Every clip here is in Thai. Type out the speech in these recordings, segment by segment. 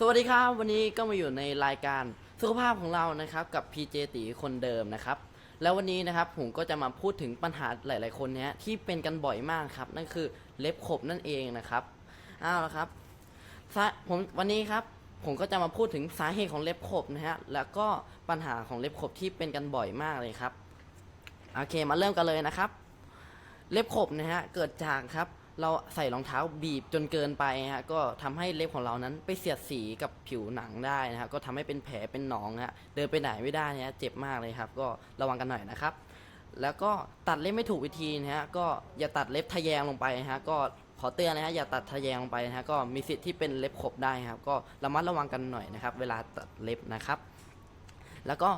สวัสดีครับ วันนี้ก็มาอยู่ในรายการสุขภาพของเรานะครับ กับ PJ ตีคนเดิมนะครับ แล้ววันนี้นะครับผมก็จะมาพูดถึงปัญหาหลาย ๆ คนเนี้ยที่เป็นกันบ่อยมากครับ นั่นคือเล็บขบนั่นเองนะครับอ้าวแล้วครับผมวันนี้ครับผมก็จะมาพูดถึงสาเหตุของเล็บขบนะฮะแล้วก็ปัญหาของเล็บขบที่เป็นกันบ่อยมากเลยครับโอเคมาเริ่มกันเลยนะครับ เล็บขบนะฮะเกิดจากครับ เราใส่รองเท้าบีบจนเกินไปฮะก็ทำให้เล็บของเรานั้นไปเสียดสีกับผิวหนังได้นะฮะก็ทำให้เป็นแผลเป็นหนองฮะเดินไปไหนไม่ได้นะฮะเจ็บมากเลยครับ ก็ระวังกันหน่อยนะครับ แล้วก็ตัดเล็บไม่ถูกวิธีนะฮะก็อย่าตัดเล็บทะแยงลงไปนะฮะก็ขอเตือนนะฮะอย่าตัดทะแยงลงไปนะฮะก็มีสิทธิ์ที่เป็นเล็บขบได้ครับ ก็ระมัดระวังกันหน่อยนะครับ เวลาตัดเล็บนะครับ แล้วก็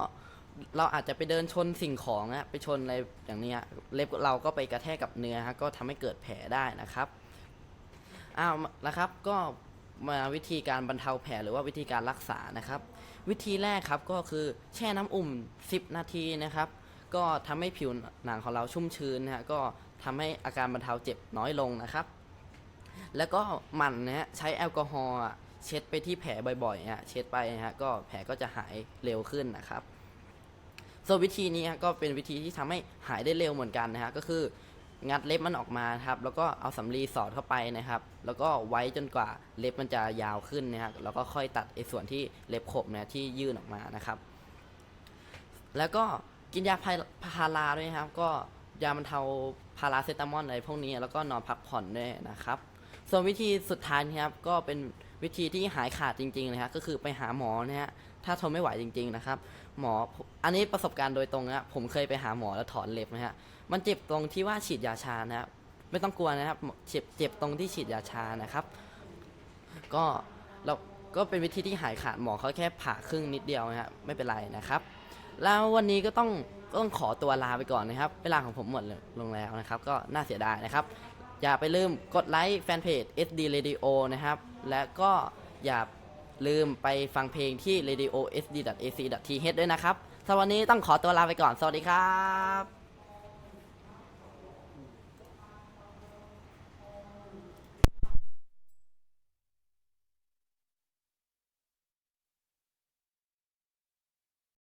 เราอาจจะไปเดินชนสิ่งของนะไปชนอะไรอย่างนี้เล็บเราก็ไปกระแทกกับเนื้อฮะก็ทำให้เกิดแผลได้นะครับอ้าวนะครับก็มาวิธีการบรรเทาแผลหรือว่าวิธีการรักษานะครับ วิธีแรกครับก็คือแช่น้ำอุ่ม10 นาทีนะครับ ก็ทำให้ผิวหนังของเราชุ่มชื้นนะฮะก็ทำให้อาการบรรเทาเจ็บน้อยลงนะครับ แล้วก็หมั่นนะฮะใช้แอลกอฮอล์เช็ดไปที่แผลบ่อยๆฮะเช็ดไปนะฮะก็แผลก็จะหายเร็วขึ้นนะครับ ส่วนวิธีนี้ก็เป็นวิธีที่ทำให้หายได้เร็วเหมือนกันนะฮะก็คืองัดเล็บมันออกมาครับแล้วก็เอาสำลีสอดเข้าไปนะครับ แล้วก็ไว้จนกว่าเล็บมันจะยาวขึ้นนะฮะแล้วก็ค่อยตัดไอ้ส่วนที่เล็บขบเนี่ยที่ยื่นออกมานะครับ แล้วก็กินยาพาพาราด้วยนะครับ ก็ยาบรรเทาพาราเซตามอลอะไรพวกนี้แล้วก็นอนพักผ่อนด้วยนะครับ ส่วนวิธีสุดท้ายนะครับก็เป็นวิธีที่หายขาดจริงๆนะฮะก็คือไปหาหมอนะฮะถ้าทนไม่ไหวจริง ๆนะครับ หมออันนี้ประสบการณ์โดยตรงนะผมเคยไปหาหมอแล้วถอนเล็บนะฮะมันเจ็บตรงที่ว่าฉีดยาชานะครับไม่ต้องกลัวนะครับเจ็บเจ็บตรงที่ฉีดยาชานะครับ ก็เราก็เป็นวิธีที่หายขาดหมอเขาแค่ผ่าครึ่งนิดเดียวนะฮะไม่เป็นไรนะครับ แล้ววันนี้ก็ต้องก็ต้องขอตัวลาไปก่อนนะครับ เวลาของผมหมดลงแล้วนะครับ ก็น่าเสียดายนะครับ อย่าไปลืมกดไลค์แฟนเพจ SD Radio นะครับ และก็อย่าลืมไปฟังเพลงที่ radio sd ac th ด้วยนะครับสำหรับวันนี้ต้องขอตัวลาไปก่อน สวัสดีครับ